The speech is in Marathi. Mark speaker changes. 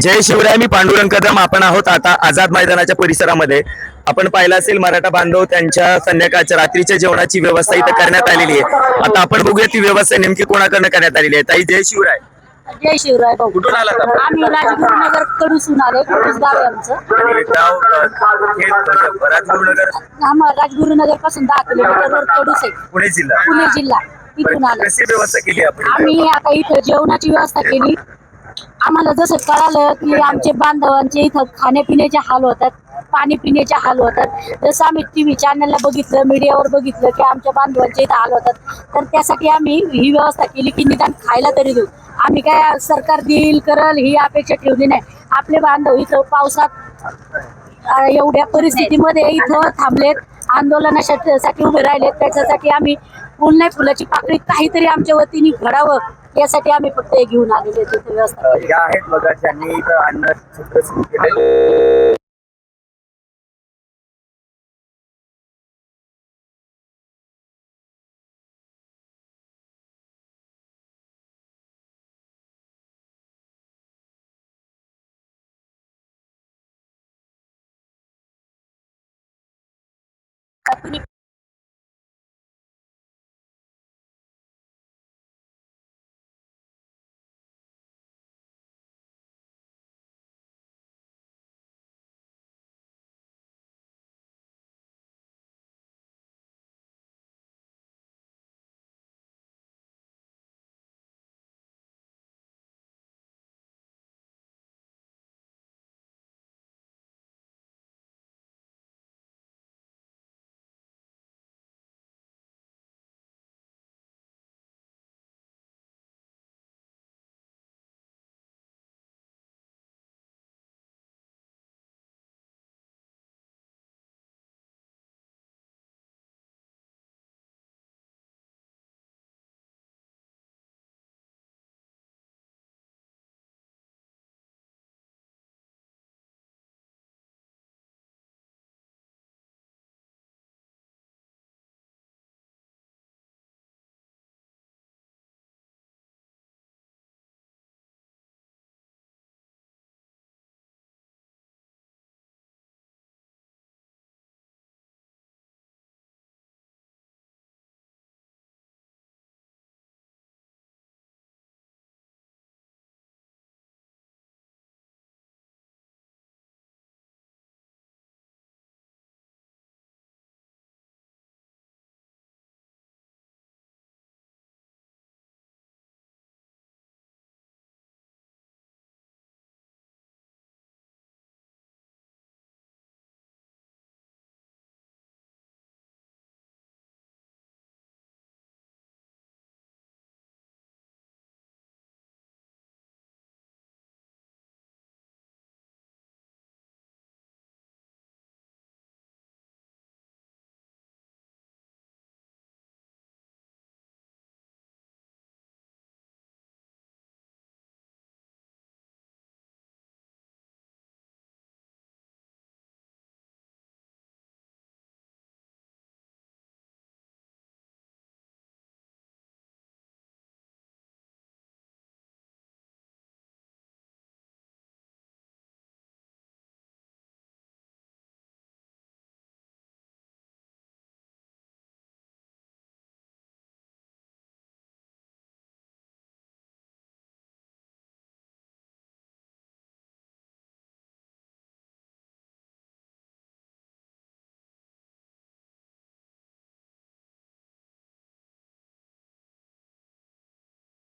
Speaker 1: जय शिवराय मी पांडुरंग कदम आपण आहोत आता आझाद मैदानाच्या परिसरामध्ये. आपण पाहिलं असेल मराठा बांधव त्यांच्या संध्याकाळच्या रात्रीच्या जेवणाची व्यवस्था इथं करण्यात आलेली आहे. आता आपण बघूया ती व्यवस्था नेमकी कोणाकडनं करण्यात आलेली आहे. ताई जय शिवराय.
Speaker 2: जय शिवराय. भाऊ
Speaker 1: कुठून आलात आपण?
Speaker 2: आम्ही राजगुरुनगर कडूसून आलो कडूस गाव आहे आमचं?
Speaker 1: आणि गाव, अ, हे, राजगुरुनगर
Speaker 2: आम्हाला राजगुरुनगरपासून दहा किलोमीटरवर कडूस आहे.
Speaker 1: पुणे जिल्हा.
Speaker 2: पुणे जिल्हा. तिथून आलो.
Speaker 1: कशी व्यवस्था केली आपण?
Speaker 2: आम्ही आता इथं जेवणाची व्यवस्था केली. आम्हाला जसं कळालं की आमचे बांधवांचे इथं खाण्यापिण्याचे हाल होतात पाणी पिण्याचे हाल होतात. जसं आम्ही टी व्ही चॅनलला बघितलं मीडियावर बघितलं की आमच्या बांधवांचे इथं हाल होतात. तर त्यासाठी आम्ही ही व्यवस्था केली की निदान खायला तरी देऊ. आम्ही काय सरकार देईल करल ही अपेक्षा ठेवली नाही. आपले बांधव इथं पावसात एवढ्या परिस्थितीमध्ये इथं थांबलेत. आंदोलनासाठी उभे राहिलेत. त्याच्यासाठी आम्ही फुल नाही फुलाची पाकळी काहीतरी आमच्या वतीने घडावं यासाठी आम्ही फक्त हे घेऊन आलेले तिथे व्यवस्था
Speaker 1: या आहेत बघा इथं
Speaker 2: happening